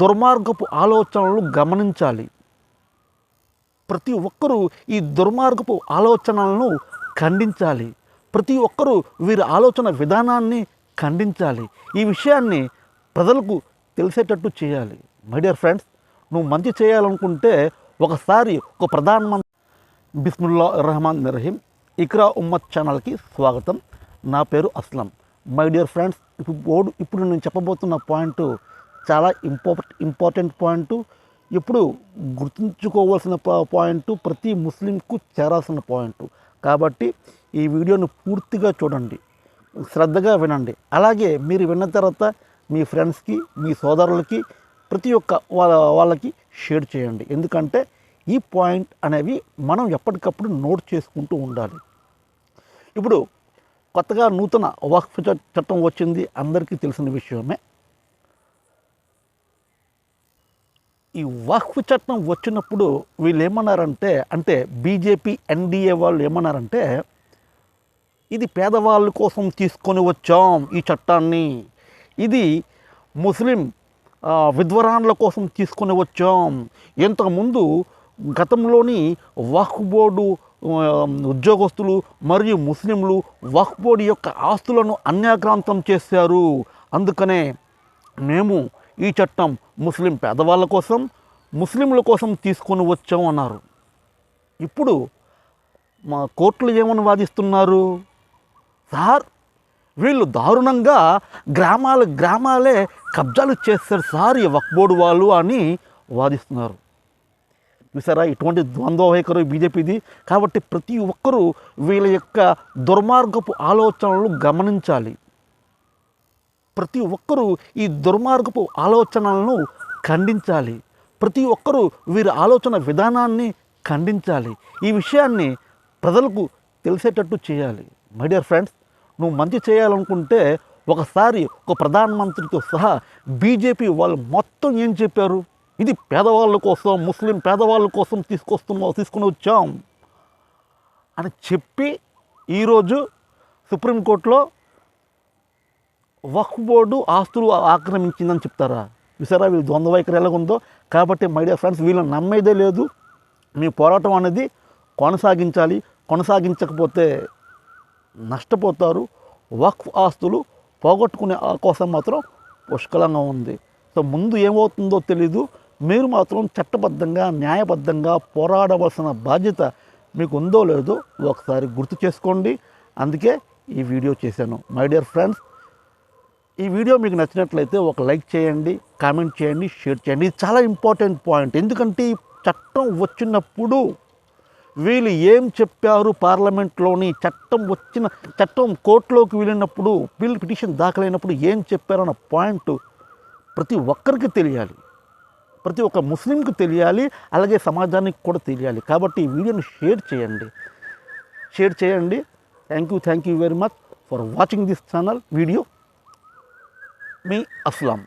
దుర్మార్గపు ఆలోచనలు గమనించాలి. ప్రతి ఒక్కరూ ఈ దుర్మార్గపు ఆలోచనలను ఖండించాలి. ప్రతి ఒక్కరూ వీరి ఆలోచన విధానాన్ని ఖండించాలి. ఈ విషయాన్ని ప్రజలకు తెలిసేటట్టు చేయాలి. మై డియర్ ఫ్రెండ్స్ నువ్వు మంచి చేయాలనుకుంటే ఒకసారి ఒక ప్రధానమంత్రి బిస్ముల్లా రహమాన్ రహీం ఇక్రా ఉమ్మత్ ఛానల్కి స్వాగతం. నా పేరు అస్లం. మై డియర్ ఫ్రెండ్స్ ఇప్పుడు ఇప్పుడు నేను చెప్పబోతున్న పాయింట్ చాలా ఇంపార్టెంట్ ఇంపార్టెంట్ పాయింట్. ఇప్పుడు గుర్తుంచుకోవాల్సిన పాయింట్ ప్రతి ముస్లింకు చేరాల్సిన పాయింట్. కాబట్టి ఈ వీడియోను పూర్తిగా చూడండి. శ్రద్ధగా వినండి. అలాగే మీరు విన్న తర్వాత మీ ఫ్రెండ్స్కి మీ సోదరులకి ప్రతి ఒక్క వాళ్ళ వాళ్ళకి షేర్ చేయండి. ఎందుకంటే ఈ పాయింట్ అనేవి మనం ఎప్పటికప్పుడు నోట్ చేసుకుంటూ ఉండాలి. ఇప్పుడు కొత్తగా నూతన వక్ఫ్ చట్టం వచ్చింది. అందరికీ తెలిసిన విషయమే. ఈ వక్ఫ్ చట్టం వచ్చినప్పుడు వీళ్ళు ఏమన్నారంటే అంటే బీజేపీ ఎన్డీఏ వాళ్ళు ఏమన్నారంటే ఇది పేదవాళ్ళ కోసం తీసుకొని వచ్చాం ఈ చట్టాన్ని. ఇది ముస్లిం విద్వరాన్ల కోసం తీసుకొని వచ్చాం. ఇంతకుముందు గతంలోని వక్ఫ్ బోర్డు ఉద్యోగస్తులు మరియు ముస్లింలు వక్ఫ్ బోర్డు యొక్క ఆస్తులను అన్యాక్రాంతం చేశారు. అందుకనే మేము ఈ చట్టం ముస్లిం పేదవాళ్ళ కోసం ముస్లింల కోసం తీసుకొని వచ్చాం అన్నారు. ఇప్పుడు మా కోర్టులు ఏమని వాదిస్తున్నారు? సార్ వీళ్ళు దారుణంగా గ్రామాలు గ్రామాలే కబ్జాలు చేస్తారు సార్ ఈ వక్బోర్డు వాళ్ళు అని వాదిస్తున్నారు. చూసారా ఇటువంటి ద్వంద్వ వైఖరి బీజేపీది. కాబట్టి ప్రతి ఒక్కరూ వీళ్ళ యొక్క దుర్మార్గపు ఆలోచనలు గమనించాలి. ప్రతి ఒక్కరూ ఈ దుర్మార్గపు ఆలోచనలను ఖండించాలి. ప్రతి ఒక్కరూ వీరి ఆలోచన విధానాన్ని ఖండించాలి. ఈ విషయాన్ని ప్రజలకు తెలిసేటట్టు చేయాలి. మై డియర్ ఫ్రెండ్స్ నువ్వు మంచి చేయాలనుకుంటే ఒకసారి ఒక ప్రధానమంత్రితో సహా బీజేపీ వాళ్ళు మొత్తం ఏం చెప్పారు? ఇది పేదవాళ్ళ కోసం ముస్లిం పేదవాళ్ళ కోసం తీసుకొస్తున్నాం తీసుకుని వచ్చాం అని చెప్పి ఈరోజు సుప్రీంకోర్టులో వక్ఫ్ బోర్డు ఆస్తులు ఆక్రమించిందని చెప్తారా? విసారా వీళ్ళు ద్వంద్వ వైఖరి ఎలా ఉందో కాబట్టి మై డియర్ ఫ్రెండ్స్ వీళ్ళని నమ్మేదే లేదు. మీ పోరాటం అనేది కొనసాగించాలి. కొనసాగించకపోతే నష్టపోతారు. వక్ఫ్ ఆస్తులు పోగొట్టుకునే కోసం మాత్రం పుష్కలంగా ఉంది. సో ముందు ఏమవుతుందో తెలీదు. మీరు మాత్రం చట్టబద్ధంగా న్యాయబద్ధంగా పోరాడవలసిన బాధ్యత మీకు ఉందో లేదో ఒకసారి గుర్తు చేసుకోండి. అందుకే ఈ వీడియో చేశాను. మై డియర్ ఫ్రెండ్స్ ఈ వీడియో మీకు నచ్చినట్లయితే ఒక లైక్ చేయండి కామెంట్ చేయండి షేర్ చేయండి. ఇది చాలా ఇంపార్టెంట్ పాయింట్. ఎందుకంటే ఈ చట్టం వచ్చినప్పుడు వీళ్ళు ఏం చెప్పారు పార్లమెంట్లోని చట్టం వచ్చిన చట్టం కోర్టులోకి వెళ్ళినప్పుడు బిల్ పిటిషన్ దాఖలైనప్పుడు ఏం చెప్పారన్న పాయింట్ ప్రతి ఒక్కరికి తెలియాలి. ప్రతి ఒక్క ముస్లింకి తెలియాలి అలాగే సమాజానికి కూడా తెలియాలి. కాబట్టి ఈ వీడియోని షేర్ చేయండి. షేర్ చేయండి. Thank you thank you very much for watching this channel video me Aslam